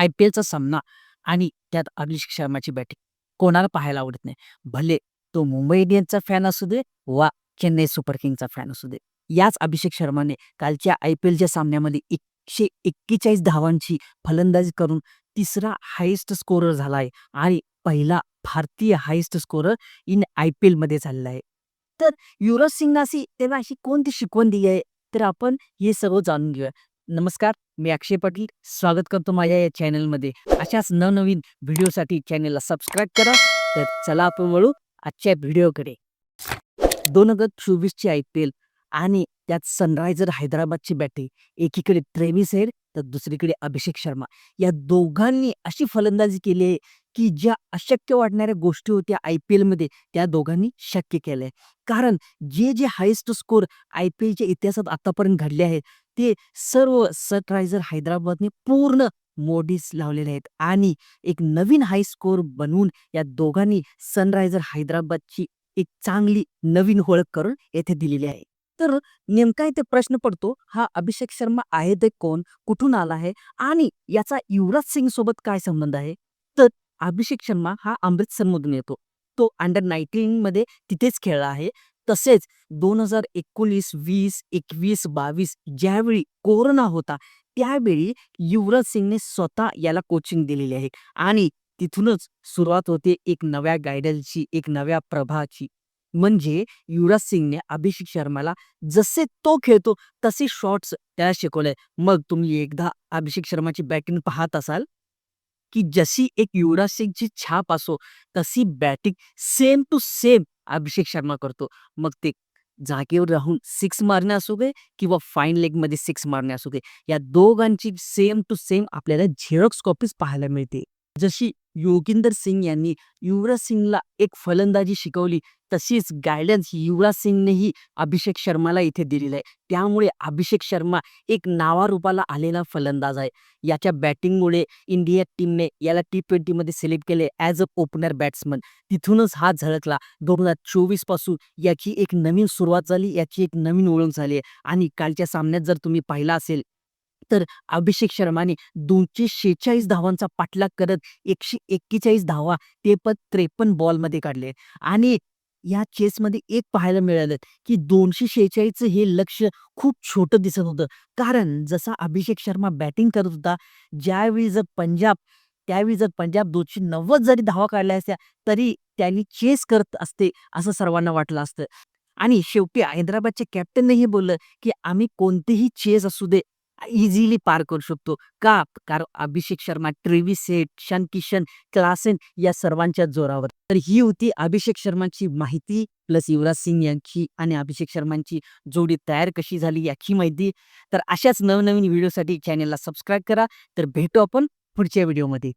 I P एलचा सामना आणि त्यात अभिषेक शर्माची बॅटिंग कोणाला पाहायला आवडत नाही. भले तो मुंबई इंडियन्सचा फॅन असू दे वा चेन्नई सुपर किंगचा फॅन असू दे. याच अभिषेक शर्माने कालच्या आय पी एलच्या सामन्यामध्ये एकशे एक्केचाळीस धावांची फलंदाजी करून तिसरा हायेस्ट स्कोरर झाला आहे आणि पहिला भारतीय highest scorer in I P एलमध्ये झालेला आहे. तर युवराज सिंगना अशी त्याला अशी कोणती शिकवण दिली आहे? तर आपण हे सगळं जाणून घेऊया. नमस्कार मी अक्षय पाटील. स्वागत करतो माझ्या या चॅनलमध्ये. अशाच नवनवीन व्हिडिओसाठी चॅनलला सबस्क्राईब करा. तर चला आपण वळू आजच्या व्हिडिओकडे. दोन हजार चोवीसची आय पी एल आणि त्यात सनरायझर हैदराबादची बॅटिंग एकीकडे त्रेवीस हेड तर दुसरीकडे अभिषेक शर्मा. या दोघांनी अशी फलंदाजी केली आहे की ज्या अशक्य वाटणाऱ्या गोष्टी होत्या आय पी एलमध्ये त्या दोघांनी शक्य केल्या. कारण जे जे हायेस्ट स्कोर आय पी एलच्या इतिहासात आतापर्यंत घडले आहेत ते सर्व सनरायझर हैदराबादने पूर्ण मोडीस लावलेले आहेत. आणि एक नवीन हाय स्कोर बनवून या दोघांनी सनरायझर हैदराबादची एक चांगली नवीन ओळख करून येथे दिलेली आहे. तर नेमका इथे प्रश्न पडतो हा अभिषेक शर्मा आहे ते कोण? कुठून आला आहे? आणि याचा युवराज सिंग सोबत काय संबंध आहे? तर अभिषेक शर्मा हा अमृतसरमधून येतो. तो अंडर नाईन्टीन मध्ये तिथेच खेळला आहे. तसेच दोन हजार एकोणीस वीस एकवीस बावीस ज्यावेळी कोरोना होता त्यावेळी युवराज सिंगने स्वतः याला कोचिंग दिलेली आहे. आणि तिथूनच सुरुवात होते एक नव्या गायडलची एक नव्या प्रभाची. म्हणजे युवराज सिंगने अभिषेक शर्माला जसे तो खेळतो तसे शॉट्स त्याला शिकवले. मग तुम्ही एकदा अभिषेक शर्माची बॅटिंग पाहत असाल की जशी एक युवराज सिंगची छाप असो तशी batting same to same Abhishek Sharma करतो. मग ते जागेवर राहून सिक्स मारणे असू दे किंवा फाईन लेगमध्ये सिक्स मारणे असू दे या दोघांची सेम टू सेम आपल्याला झेरॉक्स कॉपीज पाहायला मिळते. जशी योगिंदर सिंग यांनी युवराज सिंगला एक फलंदाजी शिकवली. तशीच गायडन्स युवराज सिंगनेही अभिषेक शर्माला इथे दिलेलं आहे. त्यामुळे अभिषेक शर्मा एक नावारूपाला आलेला फलंदाज आहे. याच्या बॅटिंगमुळे इंडिया टीमने याला टी ट्वेंटीमध्ये सिलेक्ट केले ॲज अ ओपनर बॅट्समन तिथूनच हा झळकला. दोन हजार चोवीसपासून याची एक नवीन सुरुवात झाली. याची एक नवीन ओळख झाली आहे. आणि कालच्या सामन्यात जर तुम्ही पाहिला असेल तर अभिषेक शर्माने दोनशे शेहेचाळीस धावांचा पाठलाग करत एकशे एक्केचाळीस धावा ते पण त्रेपन्न बॉलमध्ये काढले. आणि या चेसमध्ये एक पाहायला मिळालं की दोनशे शेहेचाळीसचं हे लक्ष खूप छोटं दिसत होतं. कारण जसा अभिषेक शर्मा बॅटिंग करत होता ज्यावेळी जर पंजाब त्यावेळी जर पंजाब दोनशे नव्वद जरी धावा काढल्या असत्या तरी त्यांनी चेस करत असते असं सर्वांना वाटलं असतं. आणि शेवटी हैदराबादच्या कॅप्टनने हे बोललं की आम्ही कोणतेही चेस असू दे इझिली पार करू शकतो. का? कारण अभिषेक शर्मा ट्रेव्हिस सेट शन किशन क्लासेन या सर्वांच्या जोरावर. तर ही होती अभिषेक शर्माची माहिती प्लस युवराज सिंग यांची आणि अभिषेक शर्मांची जोडी तयार कशी झाली याची माहिती. तर अशाच नवनवीन व्हिडिओसाठी चॅनेलला सबस्क्राईब करा. तर भेटू आपण पुढच्या व्हिडिओमध्ये.